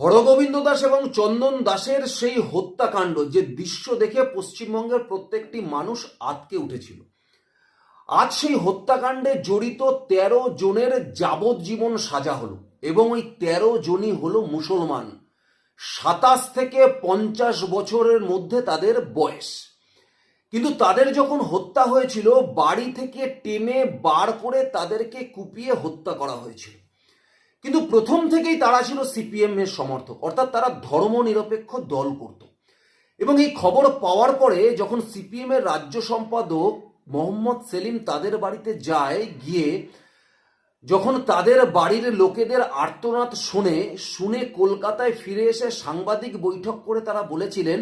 হরগোবিন্দ দাস এবং চন্দন দাসের সেই হত্যাকাণ্ড যে দৃশ্য দেখে পশ্চিমবঙ্গের প্রত্যেকটি মানুষ আতকে উঠেছিল। আজ সেই হত্যাকাণ্ডে জড়িত তেরো জনের যাবজ্জীবন সাজা হলো এবং ওই তেরো জনই হলো মুসলমান। সাতাশ থেকে পঞ্চাশ বছরের মধ্যে তাদের বয়স। কিন্তু তাদের যখন হত্যা হয়েছিল, বাড়ি থেকে টেনে বার করে তাদেরকে কুপিয়ে হত্যা করা হয়েছিল। কিন্তু প্রথম থেকেই তারা ছিল সিপিএম এর সমর্থক, অর্থাৎ তারা ধর্ম নিরপেক্ষ দল করত। এবং এই খবর পাওয়ার পরে যখন সিপিএম এর রাজ্য সম্পাদক মোহাম্মদ সেলিম তাদের বাড়িতে যায়, গিয়ে যখন তাদের বাড়ির লোকেদের আর্তনাদ শুনে শুনে কলকাতায় ফিরে এসে সাংবাদিক বৈঠক করে তারা বলেছিলেন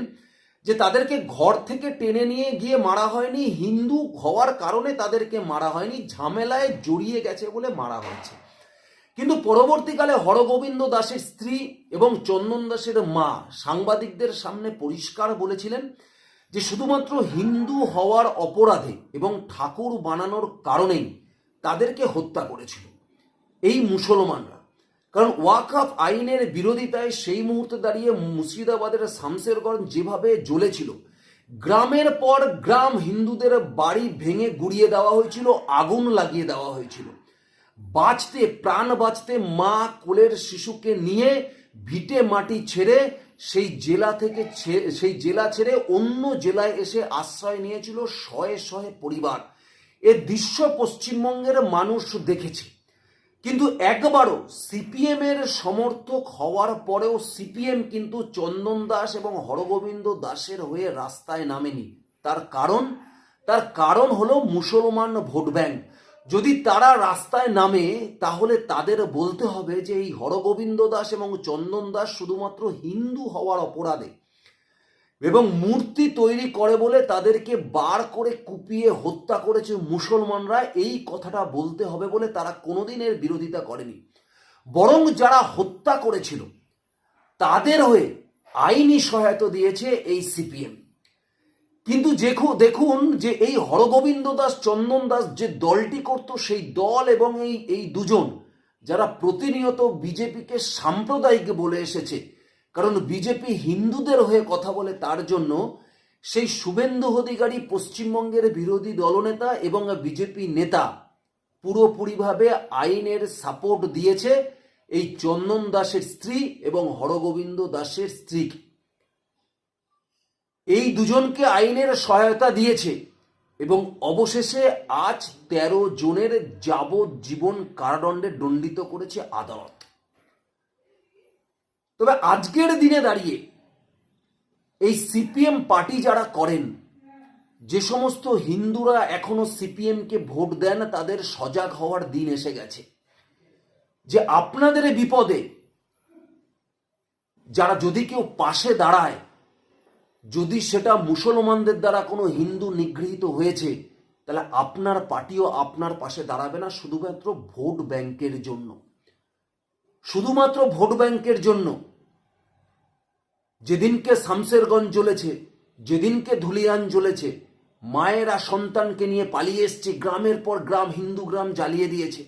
যে তাদেরকে ঘর থেকে টেনে নিয়ে গিয়ে মারা হয়নি, হিন্দু হওয়ার কারণে তাদেরকে মারা হয়নি, ঝামেলায় জড়িয়ে গেছে বলে মারা হয়েছে। কিন্তু পরবর্তীকালে হরগোবিন্দ দাসের স্ত্রী এবং চন্দন দাসের মা সাংবাদিকদের সামনে পরিষ্কার বলেছিলেন যে শুধুমাত্র হিন্দু হওয়ার অপরাধে এবং ঠাকুর বানানোর কারণেই তাদেরকে হত্যা করেছিল। এই মুসলমানরা। কারণ ওয়াকফ আইনের বিরোধিতায় সেই মুহূর্তে দাঁড়িয়ে মুর্শিদাবাদের শামসেরগঞ্জ যেভাবে জ্বলেছিল, গ্রামের পর গ্রাম হিন্দুদের বাড়ি ভেঙে গুড়িয়ে দেওয়া হয়েছিল, আগুন লাগিয়ে দেওয়া হয়েছিল। বাঁচতে, প্রাণ বাঁচতে মা কোলের শিশুকে নিয়ে ভিটে মাটি ছেড়ে সেই জেলা থেকে সেই জেলা ছেড়ে অন্য জেলায় এসে আশ্রয় নিয়েছিল শয়ে শয়ে পরিবার। এ দৃশ্য পশ্চিমবঙ্গের মানুষ দেখেছে। কিন্তু একবারও সিপিএম এর সমর্থক হওয়ার পরেও সিপিএম কিন্তু চন্দন দাস এবং হরগোবিন্দ দাসের হয়ে রাস্তায় নামেনি। তার কারণ তার কারণ হলো মুসলমান ভোট ব্যাংক। যদি তারা রাস্তায় নামে, তাহলে তাদের বলতে হবে যে এই হরগোবিন্দ দাস এবং চন্দন দাস শুধুমাত্র হিন্দু হওয়ার অপরাধে এবং মূর্তি তৈরি করে বলে তাদেরকে বার করে কুপিয়ে হত্যা করেছে মুসলমানরা, এই কথাটা বলতে হবে বলে তারা কোনোদিন এর বিরোধিতা করেনি। বরং যারা হত্যা করেছিল, তাদের হয়ে আইনি সহায়তা দিয়েছে এই সিপিএম। কিন্তু দেখুন দেখুন যে এই হরগোবিন্দ দাস, চন্দন দাস যে দলটি করত, সেই দল এবং এই এই দুজন, যারা প্রতিনিয়ত বিজেপিকে সাম্প্রদায়িক বলে এসেছে, কারণ বিজেপি হিন্দুদের হয়ে কথা বলে তার জন্য সেই শুভেন্দু অধিকারী পশ্চিমবঙ্গের বিরোধী দলনেতা এবং বিজেপি নেতা পুরোপুরিভাবে আইনের সাপোর্ট দিয়েছে এই চন্দন দাসের স্ত্রী এবং হরগোবিন্দ দাসের স্ত্রীকে। এই দুজনকে আইনের সহায়তা দিয়েছে এবং অবশেষে আজ তেরো জনের যাবজ্জীবন কারাদণ্ডে দণ্ডিত করেছে আদালত। তবে আজকের দিনে দাঁড়িয়ে এই সিপিএম পার্টি যারা করেন, যে সমস্ত হিন্দুরা এখনও সিপিএমকে ভোট দেন, তাদের সজাগ হওয়ার দিন এসে গেছে। যে আপনাদের বিপদে যারা যদি কেউ পাশে দাঁড়ায় যদি সেটা মুসলমানদের দ্বারা কোনো হিন্দু নিগৃহীত হয়েছে, তাহলে আপনার পার্টিও আপনার পাশে দাঁড়াবে না শুধুমাত্র ভোট ব্যাংকের জন্য। শুধুমাত্র ভোট ব্যাংকের জন্য। যেদিনকে শামসেরগঞ্জ জ্বলেছে, যেদিনকে ধুলিয়ান জ্বলেছে, মায়েরা সন্তানকে নিয়ে পালিয়ে এসছে, গ্রামের পর গ্রাম হিন্দু গ্রাম জ্বালিয়ে দিয়েছে।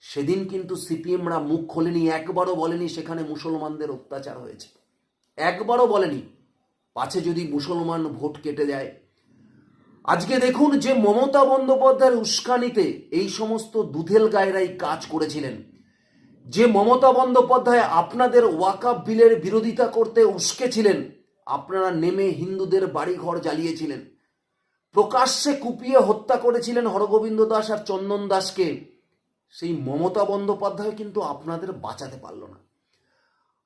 সেদিন কিন্তু সিপিএমরা মুখ খোলেনি, একবারও বলেনি সেখানে মুসলমানদের অত্যাচার হয়েছে। একবারও বলেনি। পাছে যদি মুসলমান ভোট কেটে যায়। আজকে দেখুন যে মমতা বন্দ্যোপাধ্যায়ের উস্কানিতে এই সমস্ত দুধেল গায়েরাই কাজ করেছিলেন। যে মমতা বন্দ্যোপাধ্যায় আপনাদের ওয়াকাপ বিলের বিরোধিতা করতে উস্কেছিলেন, আপনারা নেমে হিন্দুদের বাড়িঘর জ্বালিয়েছিলেন। প্রকাশ্যে কুপিয়ে হত্যা করেছিলেন হরগোবিন্দ দাস আর চন্দন দাসকে। সেই মমতা বন্দ্যোপাধ্যায় কিন্তু আপনাদের বাঁচাতে পারল না।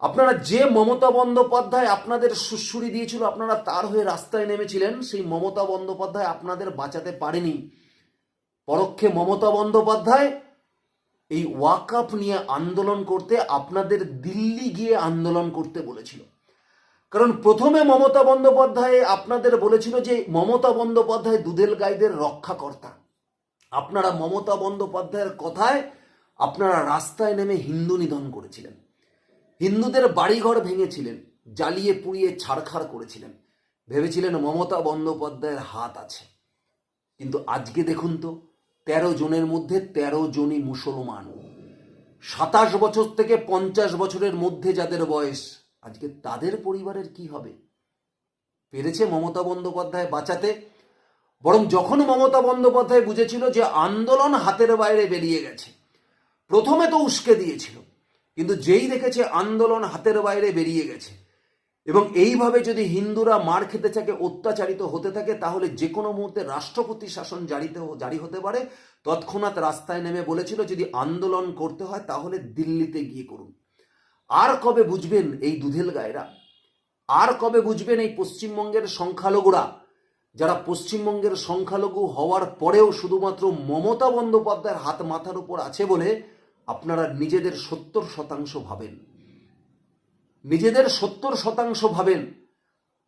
আপনারা যে মমতা বন্দ্যোপাধ্যায় আপনাদের সুশ্রুরি দিয়েছিল, আপনারা তার হয়ে রাস্তায় নেমেছিলেন, সেই মমতা বন্দ্যোপাধ্যায় আপনাদের বাঁচাতে পারেনি। পরোক্ষে মমতা বন্দ্যোপাধ্যায় এই ওয়াকআপ নিয়ে আন্দোলন করতে, আপনাদের দিল্লি গিয়ে আন্দোলন করতে বলেছিল। কারণ প্রথমে মমতা বন্দ্যোপাধ্যায় আপনাদের বলেছিল যে, মমতা বন্দ্যোপাধ্যায় দুধেল গাইদের রক্ষাকর্তা। আপনারা মমতা বন্দ্যোপাধ্যায়ের কথায় আপনারা রাস্তায় নেমে হিন্দু নিধন করেছিলেন। হিন্দুদের বাড়িঘর ভেঙেছিলেন, জ্বালিয়ে পুড়িয়ে ছাড়খাড় করেছিলেন। ভেবেছিলেন মমতা বন্দ্যোপাধ্যায়ের হাত আছে। কিন্তু আজকে দেখুন তো, তেরো জনের মধ্যে তেরো জনই মুসলমান। সাতাশ বছর থেকে পঞ্চাশ বছরের মধ্যে যাদের বয়স, আজকে তাদের পরিবারের কি হবে? পেরেছে মমতা বন্দ্যোপাধ্যায় বাঁচাতে? বরং যখন মমতা বন্দ্যোপাধ্যায় বুঝেছিল যে আন্দোলন হাতের বাইরে বেরিয়ে গেছে, প্রথমে তো উস্কে দিয়েছিল। কিন্তু যেই দেখেছে আন্দোলন হাতের বাইরে বেরিয়ে গেছে। এবং এইভাবে যদি হিন্দুরা মার খেতে থাকে, অত্যাচারিত হতে থাকে, তাহলে যে কোনো মুহূর্তে রাষ্ট্রপতি শাসন জারিতে জারি হতে পারে। তৎক্ষণাৎ রাস্তায় নেমে বলেছিল, যদি আন্দোলন করতে হয়, তাহলে দিল্লিতে গিয়ে করুন। আর কবে বুঝবেন এই দুধেল গায়েরা? আর কবে বুঝবেন এই পশ্চিমবঙ্গের সংখ্যালঘুরা? যারা পশ্চিমবঙ্গের সংখ্যালঘু হওয়ার পরেও শুধুমাত্র মমতা বন্দ্যোপাধ্যায়ের হাত মাথার উপর আছে বলে আপনারা নিজেদের সত্তর শতাংশ ভাবেন। নিজেদের সত্তর শতাংশ ভাবেন।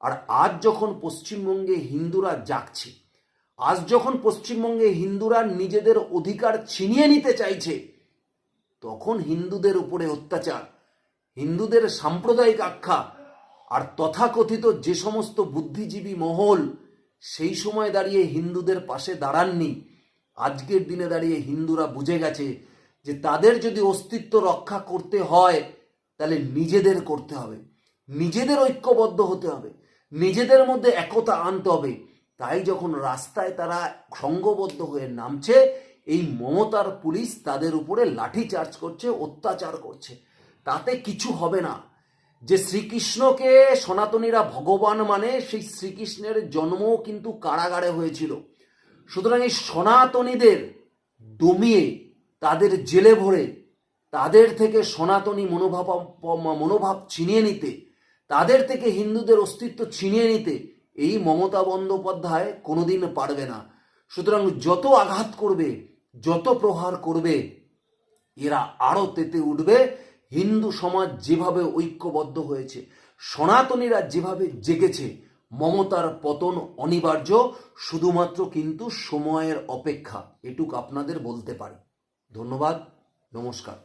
আর আজ যখন পশ্চিমবঙ্গে হিন্দুরা জাগছে, আজ যখন পশ্চিমবঙ্গে হিন্দুরা নিজেদের অধিকার ছিনিয়ে নিতে চাইছে, তখন হিন্দুদের উপরে অত্যাচার, হিন্দুদের সাম্প্রদায়িক আখ্যা আর তথাকথিত যে সমস্ত বুদ্ধিজীবী মহল সেই সময় দাঁড়িয়ে হিন্দুদের পাশে দাঁড়াননি, আজকের দিনে দাঁড়িয়ে হিন্দুরা বুঝে গেছে যে তাদের যদি অস্তিত্ব রক্ষা করতে হয়, তাহলে নিজেদের করতে হবে। নিজেদের ঐক্যবদ্ধ হতে হবে। নিজেদের মধ্যে একতা আনতে হবে। তাই যখন রাস্তায় তারা সংঘবদ্ধ হয়ে নামছে, এই মমতার পুলিশ তাদের উপরে লাঠি চার্জ করছে, অত্যাচার করছে। তাতে কিছু হবে না। যে শ্রীকৃষ্ণকে সনাতনীরা ভগবান মানে সেই শ্রীকৃষ্ণের জন্মও কিন্তু কারাগারে হয়েছিল। সুতরাং এই সনাতনীদের দমিয়ে তাদের জেলে ভরে, তাদের থেকে সনাতনী মনোভাব মনোভাব ছিনিয়ে নিতে, তাদের থেকে হিন্দুদের অস্তিত্ব ছিনিয়ে নিতে এই মমতা বন্দ্যোপাধ্যায় কোনোদিন পারবে না। সুতরাং যত আঘাত করবে, যত প্রহার করবে, এরা আরও তেতে উঠবে। হিন্দু সমাজ যেভাবে ঐক্যবদ্ধ হয়েছে, সনাতনীরা যেভাবে জেগেছে, মমতার পতন অনিবার্য, শুধুমাত্র কিন্তু সময়ের অপেক্ষা, এটুক আপনাদের বলতে পারি। ধন্যবাদ নমস্কার।